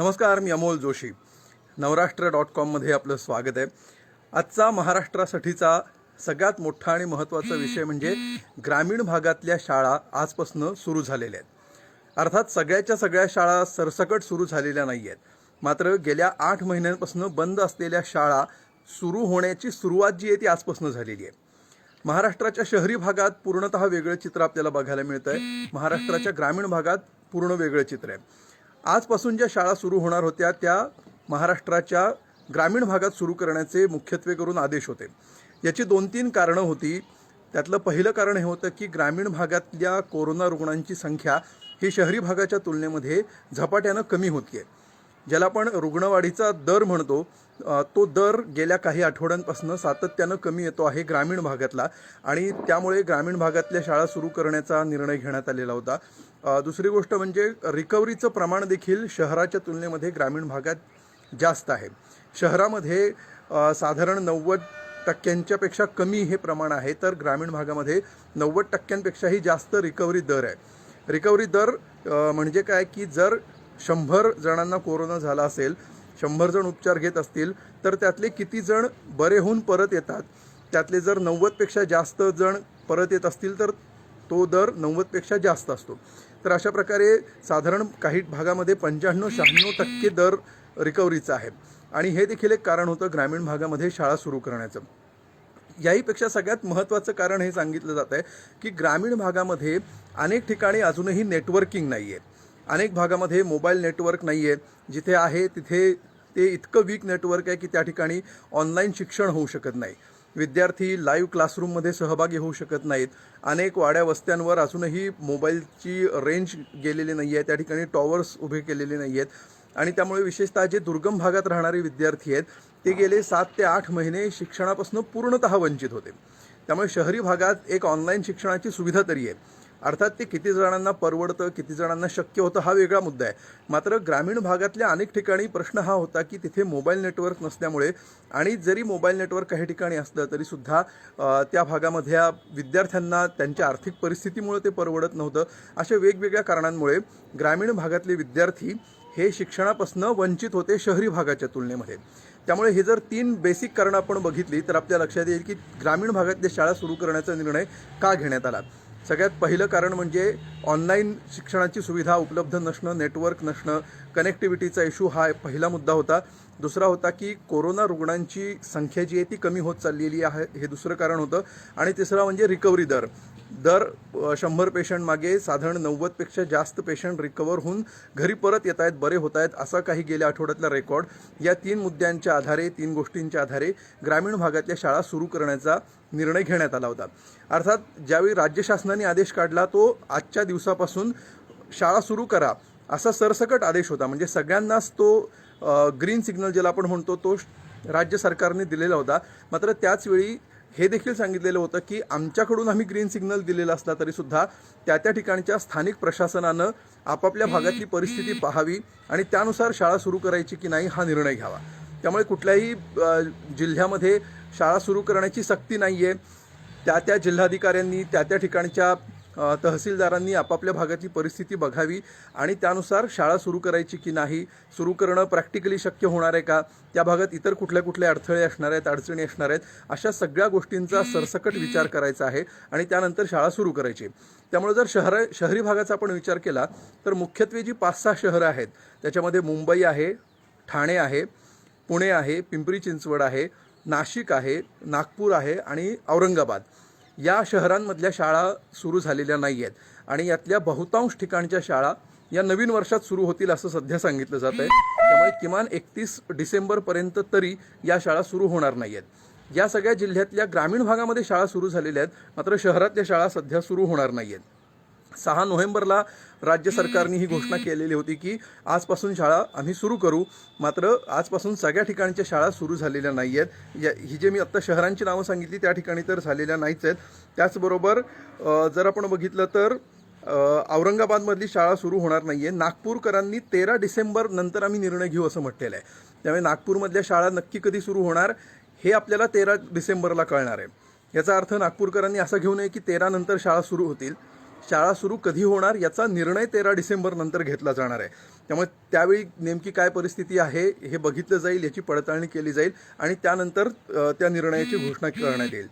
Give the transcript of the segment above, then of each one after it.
नमस्कार मी अमोल जोशी. नवराष्ट्र डॉट कॉममध्ये आपलं स्वागत आहे. आजचा महाराष्ट्रासाठीचा सगळ्यात मोठा आणि महत्त्वाचा विषय म्हणजे ग्रामीण भागातल्या शाळा आजपासून सुरू झालेल्या आहेत. अर्थात सगळ्याच्या सगळ्या शाळा सरसकट सुरू झालेल्या नाही आहेत मात्र गेल्या आठ महिन्यांपासून बंद असलेल्या शाळा सुरू होण्याची सुरुवात जी आहे ती आजपासून झालेली आहे. महाराष्ट्राच्या शहरी भागात पूर्णतः वेगळं चित्र आपल्याला बघायला मिळतं आहे महाराष्ट्राच्या ग्रामीण भागात पूर्ण वेगळं चित्र आहे. आजपासून ज्या शाळा सुरू होणार होत्या त्या महाराष्ट्राच्या ग्रामीण भागात सुरू करण्याचे मुख्यत्वे करून आदेश होते. याची दोन तीन कारणं होती. त्यातलं पहिलं कारण हे होतं की ग्रामीण भागातल्या कोरोना रुग्णांची संख्या ही शहरी भागाच्या तुलनेमध्ये झपाट्यानं कमी होतीये. ज्याला आपण रुग्णवाढीचा दर म्हणतो तो दर गेल्या काही आठवड्यांपासून सातत्यानं कमी येतो आहे ग्रामीण भागातला आणि त्यामुळे ग्रामीण भागातल्या शाळा सुरू करण्याचा निर्णय घेण्यात आलेला होता. दुसरी गोष्ट म्हणजे रिकव्हरीचं प्रमाण देखील शहराच्या तुलनेमध्ये ग्रामीण भागात जास्त आहे. शहरामध्ये साधारण नव्वद टक्क्यांच्यापेक्षा कमी हे प्रमाण आहे तर ग्रामीण भागामध्ये नव्वद टक्क्यांपेक्षाही जास्त रिकव्हरी दर आहे. रिकव्हरी दर म्हणजे काय की जर शंभर जणांना कोरोना झाला असेल शंभर जण उपचार घेत असतील तर त्यातले किती जण बरे होऊन परत येतात? त्यातले जर नव्वदपेक्षा जास्त जण परत येत असतील तर तो दर नव्वदपेक्षा जास्त असतो. तर अशा प्रकारे साधारण काही भागामध्ये पंच्याण्णव शहाण्णव टक्के दर रिकव्हरीचा आहे. आणि हे देखील एक कारण होतं ग्रामीण भागामध्ये शाळा सुरू करण्याचं. याहीपेक्षा सगळ्यात महत्त्वाचं कारण हे सांगितलं जात आहे की ग्रामीण भागामध्ये अनेक ठिकाणी अजूनही नेटवर्किंग नाही आहे अनेक भागामध्ये मोबाईल नेटवर्क नाही आहे जिथे आहे तिथे ते इतकं वीक नेटवर्क आहे की त्या ठिकाणी ऑनलाईन शिक्षण होऊ शकत नाही. विद्यार्थी लाईव्ह क्लासरूममध्ये सहभागी होऊ शकत नाहीत. अनेक वाड्या वस्त्यांवर अजूनही मोबाईलची रेंज गेलेली नाही आहे. त्या ठिकाणी टॉवर्स उभे केलेले नाही आहेत. आणि त्यामुळे विशेषतः जे दुर्गम भागात राहणारे विद्यार्थी आहेत ते गेले सात ते आठ महिने शिक्षणापासून पूर्णतः वंचित होते. त्यामुळे शहरी भागात एक ऑनलाईन शिक्षणाची सुविधा तरी आहे. अर्थात ते किती जणांना परवडतं किती जणांना शक्य होतं हा वेगळा मुद्दा आहे. मात्र ग्रामीण भागातल्या अनेक ठिकाणी प्रश्न हा होता की तिथे मोबाईल नेटवर्क नसल्यामुळे आणि जरी मोबाईल नेटवर्क काही ठिकाणी असलं तरीसुद्धा त्या भागामधल्या विद्यार्थ्यांना त्यांच्या आर्थिक परिस्थितीमुळे ते परवडत नव्हतं. अशा वेगवेगळ्या कारणांमुळे ग्रामीण भागातले विद्यार्थी हे शिक्षणापासून वंचित होते शहरी भागाच्या तुलनेमध्ये. त्यामुळे हे जर तीन बेसिक कारणं आपण बघितली तर आपल्या लक्षात येईल की ग्रामीण भागातल्या शाळा सुरू करण्याचा निर्णय का घेण्यात आला? सगळ्यात पहिलं कारण म्हणजे ऑनलाईन शिक्षणाची सुविधा उपलब्ध नसणं नेटवर्क नसणं कनेक्टिव्हिटीचा इश्यू हा पहिला मुद्दा होता. दुसरा होता की कोरोना रुग्णांची संख्या जी आहे ती कमी होत चाललेली आहे हे दुसरं कारण होतं. आणि तिसरा म्हणजे रिकव्हरी दर. दर शंभर पेशंट मागे साधारण नव्वदपेक्षा जास्त पेशंट रिकवर होऊन घरी परत येत आहेत बरे होत आहेत असा काही गेल्या आठवड्यातला रेकॉर्ड या तीन मुद्द्यांच्या आधारे तीन गोष्टींच्या आधारे ग्रामीण भागातल्या शाळा सुरू करण्याचा निर्णय घेण्यात आला होता. अर्थात ज्यावेळी राज्य शासनाने आदेश काढला तो आजच्या दिवसापासून शाळा सुरू करा असा सरसकट आदेश होता. म्हणजे सगळ्यांनाच तो ग्रीन सिग्नल ज्याला आपण म्हणतो तो राज्य सरकारने दिलेला होता. मात्र त्याचवेळी हे देखील सांगितलेलं होतं की आमच्याकडून आम्ही ग्रीन सिग्नल दिलेला असला तरी सुद्धा त्या त्या ठिकाणच्या स्थानिक प्रशासनानं आपापल्या भागातली परिस्थिती पाहावी आणि त्यानुसार शाळा सुरू करायची की नाही हा निर्णय घ्यावा. त्यामुळे कुठल्याही जिल्ह्यामध्ये शाळा सुरू करण्याची सक्ती नाही आहे त्या त्या जिल्हाधिकाऱ्यांनी त्या त्या ठिकाणच्या तहसीलदारांनी आपापल्या भागातली परिस्थिती बघावी आणि त्यानुसार शाळा सुरू करायची की नाही सुरू करणं प्रॅक्टिकली शक्य होणार आहे का? त्या भागात इतर कुठल्या कुठल्या अडथळे असणार आहेत अडचणी असणार आहेत अशा सगळ्या गोष्टींचा सरसकट विचार करायचा आहे आणि त्यानंतर शाळा सुरू करायची. त्यामुळे जर शहर शहरी भागाचा आपण विचार केला तर मुख्यत्वे जी पाच सहा शहरं आहेत त्याच्यामध्ये मुंबई आहे ठाणे आहे पुणे आहे पिंपरी चिंचवड आहे नाशिक आहे नागपूर आहे आणि औरंगाबाद. या शहरांमधल्या शाळा सुरू झालेल्या नाही आहेत आणि यातल्या बहुतांश ठिकाणच्या शाळा या नवीन वर्षात सुरू होतील असं सध्या सांगितलं जात आहे. त्यामुळे किमान एकतीस डिसेंबरपर्यंत तरी या शाळा सुरू होणार नाही आहेत या सगळ्या जिल्ह्यातल्या ग्रामीण भागामध्ये शाळा सुरू झालेल्या आहेत मात्र शहरातल्या शाळा सध्या सुरू होणार नाही आहेत सहा नोव्हेंबरला राज्य सरकारने ही घोषणा केलेली होती की आजपासून शाळा आम्ही सुरू करू. मात्र आजपासून सगळ्या ठिकाणच्या शाळा सुरू झालेल्या नाही आहेत या ही जे मी आत्ता शहरांची नावं सांगितली त्या ठिकाणी तर झालेल्या नाहीच आहेत. त्याचबरोबर जर आपण बघितलं तर औरंगाबादमधली शाळा सुरू होणार नाही आहे नागपूरकरांनी तेरा डिसेंबर नंतर आम्ही निर्णय घेऊ असं म्हटलेलं आहे. त्यामुळे नागपूरमधल्या शाळा नक्की कधी सुरू होणार हे आपल्याला तेरा डिसेंबरला कळणार आहे. याचा अर्थ नागपूरकरांनी असं घेऊ नये की तेरा नंतर शाळा सुरू होतील. शाळा सुरू कधी होणार याचा निर्णय तेरा डिसेंबर नंतर घेतला जाणार आहे. त्यामुळे त्यावेळी नेमकी काय परिस्थिती आहे हे बघितलं जाईल याची पडताळणी केली जाईल आणि त्यानंतर त्या निर्णयाची घोषणा करण्यात येईल.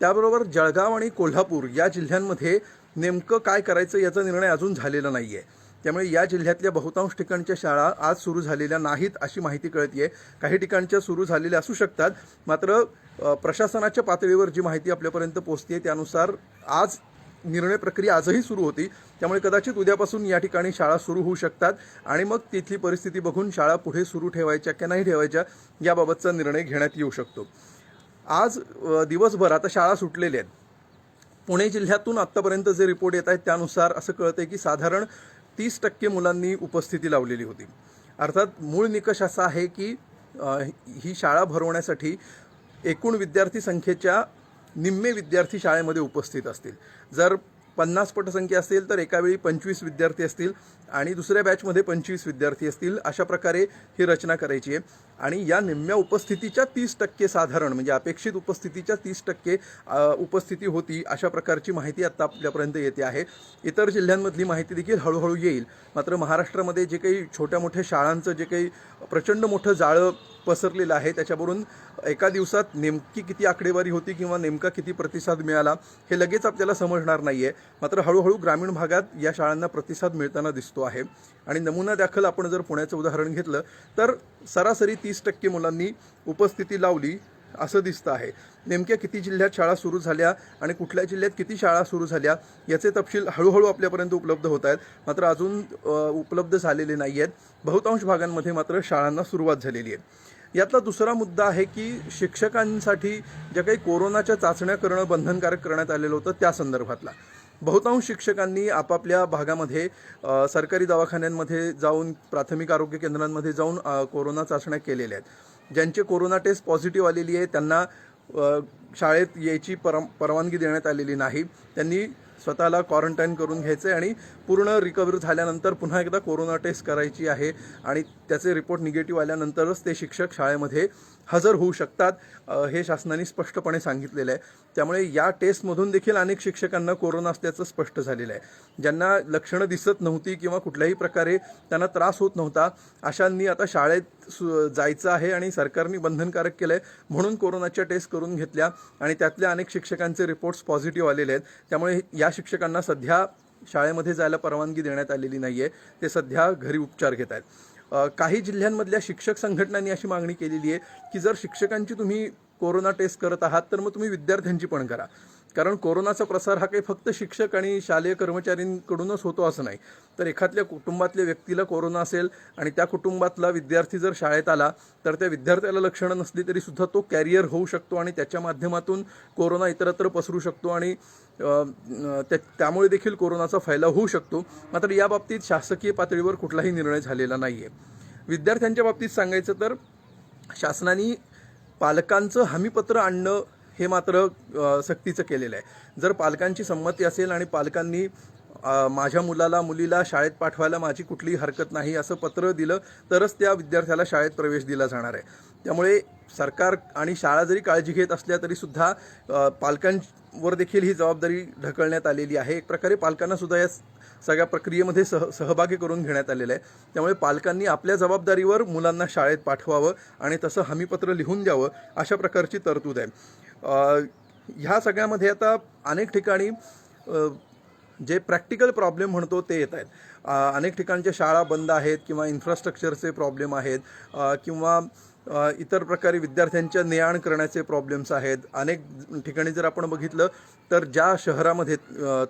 त्याबरोबर जळगाव आणि कोल्हापूर या जिल्ह्यांमध्ये नेमकं काय करायचं याचा निर्णय अजून झालेला नाही आहे त्यामुळे या जिल्ह्यातल्या बहुतांश ठिकाणच्या शाळा आज सुरू झालेल्या नाहीत अशी माहिती कळतीये. काही ठिकाणच्या सुरू झालेल्या असू शकतात मात्र प्रशासनाच्या पातळीवर जी माहिती आपल्यापर्यंत पोहोचते त्यानुसार आज निर्णय प्रक्रिया आजही सुरू होती. त्यामुळे कदाचित उद्यापासून या ठिकाणी शाळा सुरू होऊ शकतात आणि मग तिथली परिस्थिती बघून शाळा पुढे सुरू ठेवायच्या की नाही ठेवायच्या याबाबतचा निर्णय घेण्यात येऊ शकतो. आज दिवसभर आता शाळा सुटलेल्या आहेत. पुणे जिल्ह्यातून आत्तापर्यंत जे रिपोर्ट येत आहेत त्यानुसार असं कळतंय की साधारण तीस टक्के मुलांनी उपस्थिती लावलेली होती. अर्थात मूळ निकष असा आहे की ही शाळा भरवण्यासाठी एकूण विद्यार्थी संख्येच्या निम्मे विद्यार्थी शाळेमध्ये उपस्थित असतील. जर पन्नास पटसंख्या असेल तर एकावेळी पंचवीस विद्यार्थी असतील आणि दुसऱ्या बॅचमध्ये पंचवीस विद्यार्थी असतील अशा प्रकारे ही रचना करायची आहे. आणि या निम्म्या उपस्थितीच्या तीस टक्के साधारण म्हणजे अपेक्षित उपस्थितीच्या तीस टक्के उपस्थिती होती अशा प्रकारची माहिती आत्ता आपल्यापर्यंत येते आहे. इतर जिल्ह्यांमधली माहिती देखील हळूहळू येईल. मात्र महाराष्ट्रामध्ये जे काही छोट्या मोठ्या शाळांचं जे काही प्रचंड मोठं जाळं पसरलेलं आहे. त्याच्यावरून एका दिवसात नेमकी किती आकडेवारी होती किंवा नेमका किती प्रतिसाद मिळाला हे लगेच आपल्याला समजणार नाही आहे मात्र हळूहळू ग्रामीण भागात या शाळांना प्रतिसाद मिळताना दिसतो आहे. आणि नमुना दाखल आपण जर पुण्याचं उदाहरण घेतलं तर सरासरी तीस टक्के मुलांनी उपस्थिती लावली असं दिसतं आहे. नेमक्या किती जिल्ह्यात शाळा सुरू झाल्या आणि कुठल्या जिल्ह्यात किती शाळा सुरू झाल्या याचे तपशील हळूहळू आपल्यापर्यंत उपलब्ध होत आहेत. मात्र अजून उपलब्ध झालेले नाही आहेत बहुतांश भागांमध्ये मात्र शाळांना सुरुवात झालेली आहे. यातला दुसरा मुद्दा आहे की शिक्षकांसाठी ज्या काही कोरोनाच्या चाचण्या करणं बंधनकारक करण्यात आलेलं होतं त्या संदर्भातला. बहुतांश शिक्षकांनी आपापल्या भागामध्ये सरकारी दवाखान्यांमध्ये जाऊन प्राथमिक आरोग्य केंद्रांमध्ये जाऊन कोरोना चाचण्या केलेल्या आहेत. ज्यांचे कोरोना टेस्ट पॉझिटिव्ह आलेली आहे त्यांना शाळेत यायची परम परवानगी देण्यात आलेली नाही. त्यांनी स्वतःला क्वारंटाईन करून घ्यायचं आहे आणि पूर्ण रिकव्हरी झाल्यानंतर पुन्हा एकदा कोरोना टेस्ट करायची आहे. आणि त्याचे रिपोर्ट निगेटिव्ह आल्यानंतरच ते शिक्षक शाळेमध्ये हजर होऊ शकतात हे शासनाने स्पष्टपणे सांगितलेलं आहे. त्यामुळे या टेस्टमधून देखील अनेक शिक्षकांना कोरोना असल्याचं स्पष्ट झालेलं आहे. ज्यांना लक्षणं दिसत नव्हती किंवा कुठल्याही प्रकारे त्यांना त्रास होत नव्हता अशांनी आता शाळेत सु जायचं आहे आणि सरकारने बंधनकारक केलं आहे म्हणून कोरोनाच्या टेस्ट करून घेतल्या. आणि त्यातल्या अनेक शिक्षकांचे रिपोर्ट्स पॉझिटिव्ह आलेले आहेत. त्यामुळे या शिक्षकांना सध्या शाळेमध्ये जायला परवानगी देण्यात आलेली नाही आहे ते सध्या घरी उपचार घेत आहेत. काही जिल्ह्यांमधल्या शिक्षक संघटनांनी अशी मागणी केलेली आहे की जर शिक्षकांची तुम्ही कोरोना टेस्ट करत आहात तर मग तुम्ही विद्यार्थ्यांची पण करा. कारण कोरोनाचा प्रसार हा काही फक्त शिक्षक आणि शालेय कर्मचाऱ्यांकडूनच होतो असं नाही. तर एखादल्या कुटुंबातल्या व्यक्तीला कोरोना असेल आणि त्या कुटुंबातला विद्यार्थी जर शाळेत आला तर त्या विद्यार्थ्याला लक्षणं नसली तरी सुद्धा तो कॅरियर होऊ शकतो आणि त्याच्या माध्यमातून कोरोना इतरत्र पसरू शकतो आणि त्या- त्यामुळे देखील कोरोनाचा फैलाव होऊ शकतो. मात्र या बाबतीत शासकीय पातळीवर कुठलाही निर्णय झालेला नाही आहे विद्यार्थ्यांच्या बाबतीत सांगायचं तर शासनाने पालकांचं हमीपत्र आणणं हे मात्र सक्तीचं केलेलं आहे. जर पालकांची संमती असेल आणि पालकांनी माझ्या मुलाला मुलीला शाळेत पाठवायला माझी कुठलीही हरकत नाही असं पत्र दिलं तरच त्या विद्यार्थ्याला शाळेत प्रवेश दिला जाणार आहे. त्यामुळे सरकार आणि शाळा जरी काळजी घेत असल्या तरीसुद्धा पालकांवर देखील ही जबाबदारी ढकलण्यात आलेली आहे. एक प्रकारे पालकांनासुद्धा या सगळ्या प्रक्रियेमध्ये सह सहभागी करून घेण्यात आलेलं आहे. त्यामुळे पालकांनी आपल्या जबाबदारीवर मुलांना शाळेत पाठवावं आणि तसं हमीपत्र लिहून द्यावं अशा प्रकारची तरतूद आहे. ह्या सगळ्यामध्ये आता अनेक ठिकाणी जे प्रॅक्टिकल प्रॉब्लेम म्हणतो ते येत आहेत. अनेक ठिकाणच्या शाळा बंद आहेत किंवा इन्फ्रास्ट्रक्चरचे प्रॉब्लेम आहेत किंवा इतर प्रकारे विद्यार्थ्यांच्या ने आण करण्याचे प्रॉब्लेम्स आहेत. अनेक ठिकाणी जर आपण बघितलं तर ज्या शहरामध्ये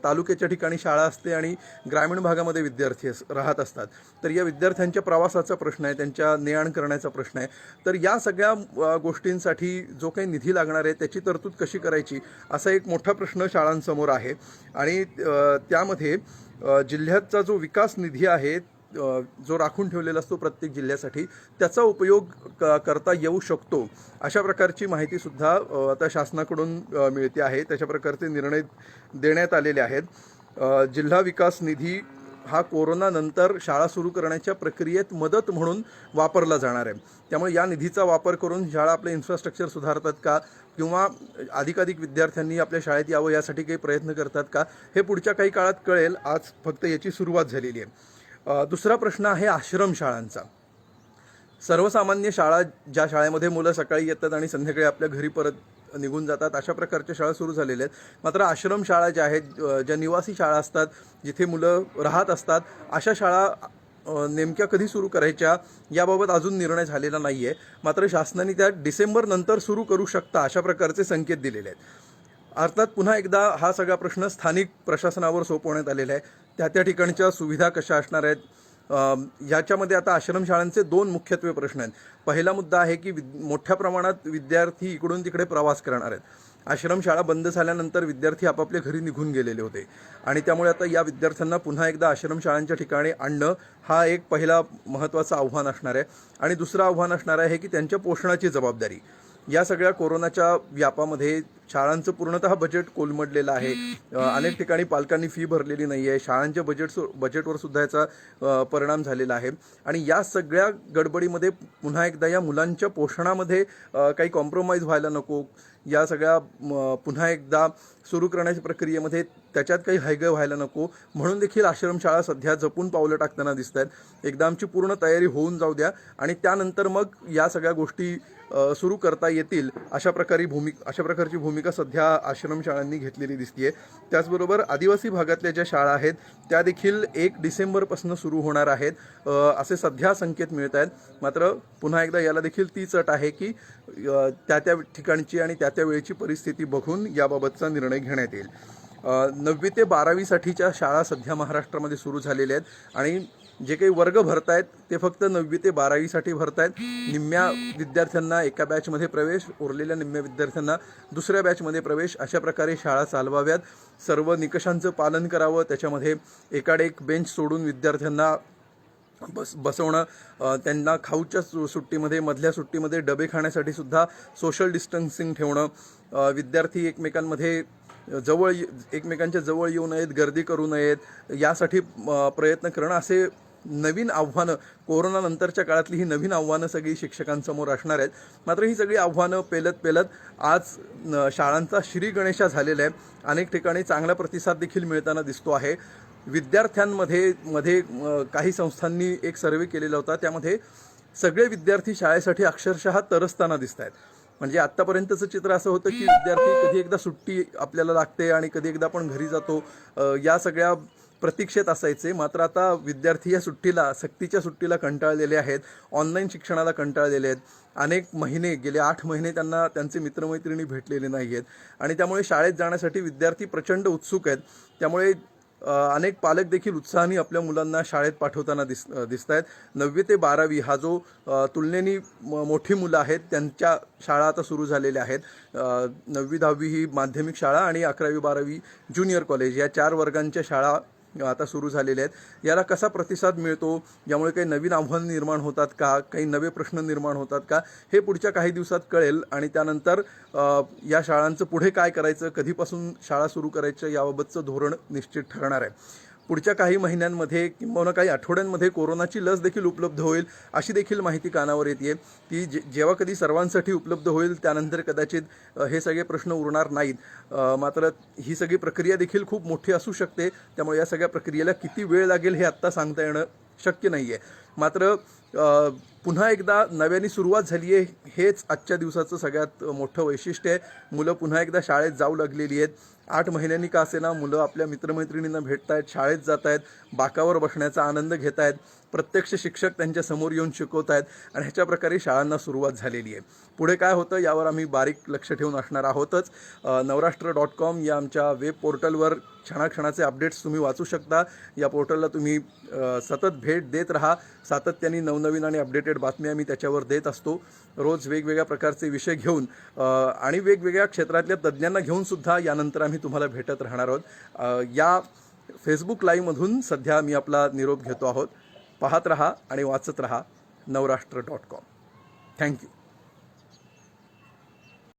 तालुक्याच्या ठिकाणी शाळा असते आणि ग्रामीण भागामध्ये विद्यार्थी अस- राहत असतात तर या विद्यार्थ्यांच्या प्रवासाचा प्रश्न आहे त्यांच्या ने आण करण्याचा प्रश्न आहे. तर या सगळ्या गोष्टींसाठी जो काही निधी लागणार आहे त्याची तरतूद कशी करायची असा एक मोठा प्रश्न शाळांसमोर आहे. आणि त्यामध्ये जिल्ह्याचा जो विकास निधी आहे जो राखून ठेवलेला असतो प्रत्येक जिल्ह्यासाठी त्याचा उपयोग क- करता येऊ शकतो. अशा प्रकारची माहितीसुद्धा आता शासनाकडून मिळते आहे. तशा प्रकारचे निर्णय देण्यात आलेले आहेत. जिल्हा विकास निधी हा कोरोनानंतर शाळा सुरू करण्याच्या प्रक्रियेत मदत म्हणून वापरला जाणार आहे. त्यामुळे या निधीचा वापर करून शाळा आपले इन्फ्रास्ट्रक्चर सुधारतात का? किंवा अधिकाधिक विद्यार्थ्यांनी आपल्या शाळेत यावं यासाठी काही प्रयत्न करतात का? हे पुढच्या काही काळात कळेल. आज फक्त याची सुरुवात झालेली आहे. दुसरा प्रश्न आहे आश्रमशाळांचा सर्वसामान्य शाळा ज्या शाळेमध्ये मुलं सकाळी येतात आणि संध्याकाळी आपल्या घरी परत निघून जातात अशा प्रकारच्या शाळा सुरू झालेल्या आहेत. मात्र आश्रम शाळा ज्या आहेत ज्या निवासी शाळा असतात जिथे मुलं राहत असतात अशा शाळा नेमक्या कधी सुरू करायच्या याबाबत अजून निर्णय झालेला नाही आहे मात्र शासनाने त्या डिसेंबर नंतर सुरू करू शकता अशा प्रकारचे संकेत दिलेले आहेत. अर्थात पुन्हा एकदा हा सगळा प्रश्न स्थानिक प्रशासनावर सोपवण्यात आलेला आहे. त्या त्या ठिकाणच्या सुविधा कशा असणार आहेत? याच्यामध्ये आता आश्रमशाळांचे दोन मुख्यत्वे प्रश्न आहेत. पहिला मुद्दा आहे की विद- मोठ्या प्रमाणात विद्यार्थी इकडून तिकडे प्रवास करणार आहेत. आश्रमशाळा बंद झाल्यानंतर विद्यार्थी आपापल्या घरी निघून गेलेले होते. आणि त्यामुळे आता या विद्यार्थ्यांना पुन्हा एकदा आश्रमशाळांच्या ठिकाणी आणणं हा एक पहिला महत्त्वाचं आव्हान असणार आहे. आणि दुसरं आव्हान असणार आहे की त्यांच्या पोषणाची जबाबदारी. या सगळ्या कोरोनाच्या व्यापामध्ये शाळांचं पूर्णतः बजेट कोलमडलेलं आहे. अनेक ठिकाणी पालकांनी फी भरलेली नाही आहे शाळांच्या बजेट बजेटवर सुद्धा याचा परिणाम झालेला आहे. आणि या सगळ्या गडबडीमध्ये पुन्हा एकदा या मुलांच्या पोषणामध्ये काही कॉम्प्रोमाइज व्हायला नको. या सगळ्या म, पुन्हा एकदा सुरू करण्याच्या प्रक्रियेमध्ये त्याच्यात काही हैगय व्हायला नको. म्हणून देखील आश्रमशाळा सध्या जपून पावलं टाकताना दिसत आहेत एकदा आमची पूर्ण तयारी होऊन जाऊ द्या आणि त्यानंतर मग या सगळ्या गोष्टी सुरू करता येतील अशा प्रकारे भूमिका अशा प्रकारची भूमिका सध्या आश्रमशाळांनी घेतलेली दिसतीये. त्याचबरोबर आदिवासी भागातल्या ज्या शाळा आहेत त्या देखील एक डिसेंबरपासून सुरू होणार आहेत. असे सध्या संकेत मिळत आहेत मात्र पुन्हा एकदा याला देखील तीच अट आहे की त्या त्या ठिकाणची आणि त्या त्या वेळेची परिस्थिती बघून याबाबतचा निर्णय घेण्यात येईल. नववी ते बारावीसाठीच्या शाळा सध्या महाराष्ट्रामध्ये सुरू झालेल्या आहेत आणि जे काही वर्ग भरतायत ते फक्त नववी ते बारावीसाठी भरतायत. निम्म्या विद्यार्थ्यांना एका बॅचमध्ये प्रवेश उरलेल्या निम्म्या विद्यार्थ्यांना दुसऱ्या बॅचमध्ये प्रवेश अशा प्रकारे शाळा चालवाव्यात. सर्व निकषांचं पालन करावं त्याच्यामध्ये एकाडे एक बेंच सोडून विद्यार्थ्यांना बस बसवणं त्यांना खाऊच्या सु- सुट्टीमध्ये मधल्या सुट्टीमध्ये डबे खाण्यासाठी सुद्धा सोशल डिस्टन्सिंग ठेवणं विद्यार्थी एकमेकांमध्ये जवळ ये- एकमेकांच्या जवळ येऊ नयेत गर्दी करू नयेत यासाठी प्रयत्न करणं असे नवीन आव्हानं कोरोनानंतरच्या काळातली ही नवीन आव्हानं सगळी शिक्षकांसमोर असणार आहेत. मात्र ही सगळी आव्हानं पेलत पेलत आज शाळांचा श्री गणेशा झालेला आहे अनेक ठिकाणी चांगला प्रतिसाद देखील मिळताना दिसतो आहे. विद्यार्थ्यांमध्ये मध्ये काही संस्थांनी एक सर्वे केलेला होता. त्यामध्ये सगळे विद्यार्थी शाळेसाठी अक्षरशः तरसताना दिसत आहेत म्हणजे आत्तापर्यंतचं चित्र असं होतं की विद्यार्थी कधी एकदा सुट्टी आपल्याला लागते आणि कधी एकदा आपण घरी जातो. या सगळ्या प्रतीक्षेत असायचे. मात्र आता विद्यार्थी या सुट्टीला सक्तीच्या सुट्टीला कंटाळलेले आहेत. ऑनलाईन शिक्षणाला कंटाळलेले आहेत. अनेक महिने गेले आठ महिने त्यांना त्यांचे मित्रमैत्रिणी भेटलेले नाही आहेत आणि त्यामुळे शाळेत जाण्यासाठी विद्यार्थी प्रचंड उत्सुक आहेत. त्यामुळे अनेक पालक देखील उत्साहाने आपल्या मुलांना शाळेत पाठवताना दिस दिसत आहेत नववी ते बारावी हा जो तुलनेने तुलनेनी म- मोठी मुलं आहेत त्यांच्या शाळा आता सुरू झालेल्या आहेत. नववी दहावी ही माध्यमिक शाळा आणि अकरावी बारावी ज्युनियर कॉलेज या चार वर्गांच्या शाळा आता सुरू झालेले आहेत. याला कसा प्रतिसाद मिळतो? यामुळे काही नवीन आव्हानं निर्माण होतात का? काही नवे प्रश्न निर्माण होतात का? हे पुढच्या काही दिवसात कळेल. आणि त्यानंतर या शाळांचं पुढे काय करायचं? कधीपासून शाळा सुरू करायचं याबाबतचं धोरण निश्चित ठरणार आहे. पुढच्या काही महिन्यांमध्ये किंवा काही आठवड्यांमध्ये कोरोनाची लस देखील उपलब्ध होईल अशी देखील माहिती कानावर येते ती जे जेव्हा कधी सर्वांसाठी उपलब्ध होईल त्यानंतर कदाचित हे सगळे प्रश्न उरणार नाहीत. मात्र ही सगळी प्रक्रिया देखील खूप मोठी असू शकते. त्यामुळे या सगळ्या प्रक्रियेला किती वेळ लागेल हे आत्ता सांगता येणं शक्य नाही आहे मात्र पुन्हा एकदा नव्याने सुरुवात झाली आहे हेच आजच्या दिवसाचं सगळ्यात मोठं वैशिष्ट्य आहे. मुलं पुन्हा एकदा शाळेत जाऊ लागलेली आहेत. आठ महिन्यांनी का असेना मुलं आपल्या मित्रमैत्रिणींना भेटत आहेत शाळेत जात आहेत बाकावर बसण्याचा आनंद घेत आहेत प्रत्यक्ष शिक्षक त्यांच्यासमोर येऊन शिकवत आहेत आणि ह्याच्या प्रकारे शाळांना सुरुवात झालेली आहे. पुढे काय होतं यावर आम्ही बारीक लक्ष ठेवून असणार आहोतच. नवराष्ट्र डॉट कॉम या आमच्या वेब पोर्टलवर क्षणाक्षणाचे अपडेट्स तुम्ही वाचू शकता. या पोर्टलला तुम्ही सतत भेट देत राहा. सातत्याने नवनवीन आणि अपडेटेड बातम्या मी त्याच्यावर देत असतो. रोज वेगवेगळ्या प्रकारचे विषय घेऊन आणि वेगवेगळ्या क्षेत्रातल्या तज्ज्ञांना घेऊनसुद्धा यानंतर आम्ही तुम्हाला भेटत राहणार आहोत. या फेसबुक लाईव्हमधून सध्या मी आपला निरोप घेतो आहोत. पाहत रहा आणि वाचत रहा नवराष्ट्र डॉट कॉम थँक्यू